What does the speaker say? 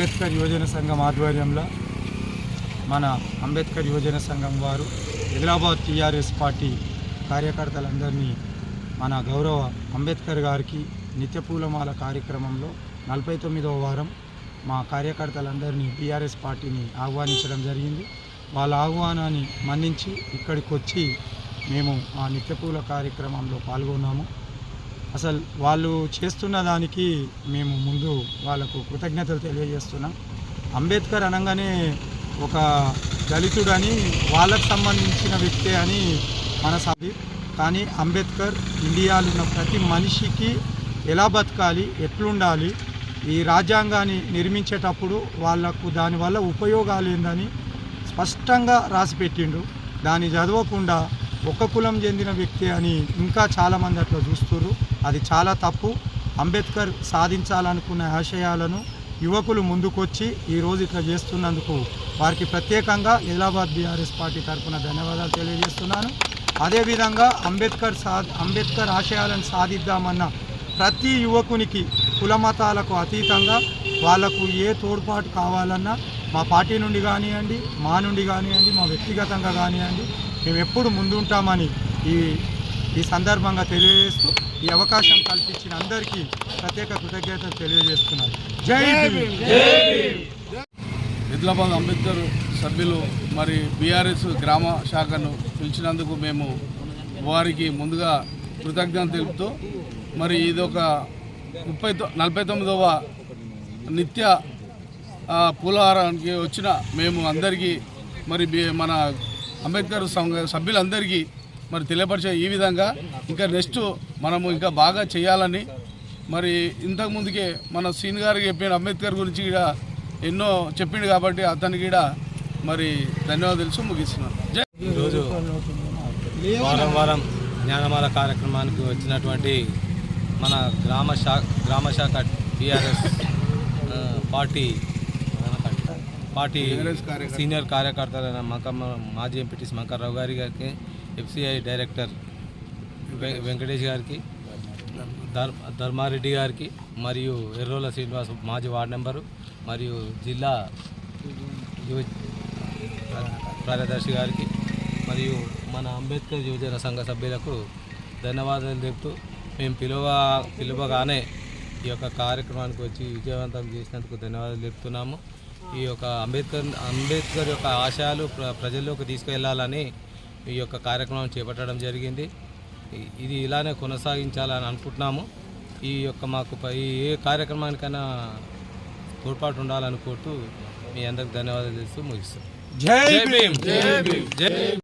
అంబేద్కర్ యువజన సంఘం ఆధ్వర్యంలో మన అంబేద్కర్ యువజన సంఘం వారు హైదరాబాద్ టీఆర్ఎస్ పార్టీ కార్యకర్తలందరినీ మన గౌరవ అంబేద్కర్ గారికి నిత్యపూలమాల కార్యక్రమంలో నలభై తొమ్మిదవ వారం మా కార్యకర్తలందరినీ టీఆర్ఎస్ పార్టీని ఆహ్వానించడం జరిగింది. వాళ్ళ ఆహ్వానాన్ని మన్నించి ఇక్కడికి వచ్చి మేము ఆ నిత్యపూల కార్యక్రమంలో పాల్గొన్నాము. అసలు వాళ్ళు చేస్తున్న దానికి మేము ముందు వాళ్ళకు కృతజ్ఞతలు తెలియజేస్తున్నాం. అంబేద్కర్ అనగానే ఒక దళితుడని వాళ్ళకు సంబంధించిన వ్యక్తే అని మన సభి కానీ అంబేద్కర్ ఇండియాలో ఉన్న ప్రతి మనిషికి ఎలా బతకాలి ఎట్లుండాలి ఈ రాజ్యాంగాన్ని నిర్మించేటప్పుడు వాళ్ళకు దానివల్ల ఉపయోగాలు ఏందని స్పష్టంగా రాసిపెట్టిండు దాన్ని చదవకుండా ఒక కులం చెందిన వ్యక్తి అని ఇంకా చాలామంది అట్లా చూస్తున్నారు అది చాలా తప్పు. అంబేద్కర్ సాధించాలనుకున్న ఆశయాలను యువకులు ముందుకొచ్చి ఈరోజు ఇట్లా చేస్తున్నందుకు వారికి ప్రత్యేకంగా హైదరాబాద్ బీఆర్ఎస్ పార్టీ తరఫున ధన్యవాదాలు తెలియజేస్తున్నాను. అదేవిధంగా అంబేద్కర్ సా అంబేద్కర్ ఆశయాలను సాధిద్దామన్న ప్రతి యువకునికి కులమతాలకు అతీతంగా వాళ్ళకు ఏ తోడ్పాటు కావాలన్నా మా పార్టీ నుండి కానివ్వండి మా నుండి కానివ్వండి మా వ్యక్తిగతంగా కానివ్వండి మేము ఎప్పుడు ముందుంటామని ఈ ఈ సందర్భంగా తెలియజేస్తూ ఈ అవకాశం కల్పించిన అందరికీ ప్రత్యేక కృతజ్ఞతలు తెలియజేస్తున్నాను. జై భీమ్. హైదరాబాద్ అంబేద్కర్ సభ్యులు మరి బీఆర్ఎస్ గ్రామ శాఖను పిలిచినందుకు మేము వారికి ముందుగా కృతజ్ఞత తెలుపుతూ మరి ఇది ఒక ముప్పై తొ నలభై తొమ్మిదవ నిత్య పూలహారానికి వచ్చిన మేము అందరికీ మరి మన అంబేద్కర్ సభ్యులందరికీ మరి తెలియపరిచే ఈ విధంగా ఇంకా నెక్స్ట్ మనము ఇంకా బాగా చేయాలని మరి ఇంతకుముందుకే మన సీన్ గారికి చెప్పిన అంబేద్కర్ గురించి కూడా ఎన్నో చెప్పిండు కాబట్టి అతనికి కూడా మరి ధన్యవాదాలు తెలుసు ముగిస్తున్నాను. ఈరోజు వారం వారం జ్ఞానమాల కార్యక్రమానికి వచ్చినటువంటి మన గ్రామ శాఖ గ్రామ శాఖ టీఆర్ఎస్ పార్టీ పార్టీ. సీనియర్ కార్యకర్తలైన మంకమ్మ మాజీ ఎంపీటీసీ మంకర్రావు గారి గారికి ఎఫ్సిఐ డైరెక్టర్ వె- వెంకటేష్ గారికి ధర్ ధర్మారెడ్డి గారికి మరియు ఎర్రోల శ్రీనివాస్ మాజీ వార్డు నెంబరు మరియు జిల్లా యువ కార్యదర్శి గారికి మరియు మన అంబేద్కర్ యువజన సంఘ సభ్యులకు ధన్యవాదాలు చెప్తూ మేము పిలువ పిలువగానే ఈ యొక్క కార్యక్రమానికి వచ్చి విజయవంతం చేసినందుకు ధన్యవాదాలు చెప్తున్నాము ఈ యొక్క అంబేద్కర్ అంబేద్కర్ యొక్క ఆశయాలు ప్ర ప్రజల్లోకి తీసుకెళ్ళాలని ఈ యొక్క కార్యక్రమం చేపట్టడం జరిగింది. ఇది ఇలానే కొనసాగించాలని అనుకుంటున్నాము. ఈ యొక్క మాకు ఈ ఏ కార్యక్రమానికైనా తోడ్పాటు ఉండాలని కోరుతూ మీ అందరికి ధన్యవాదాలు చేస్తూ ముగిస్తాం. జై జై భీమ్. భీమ్. జై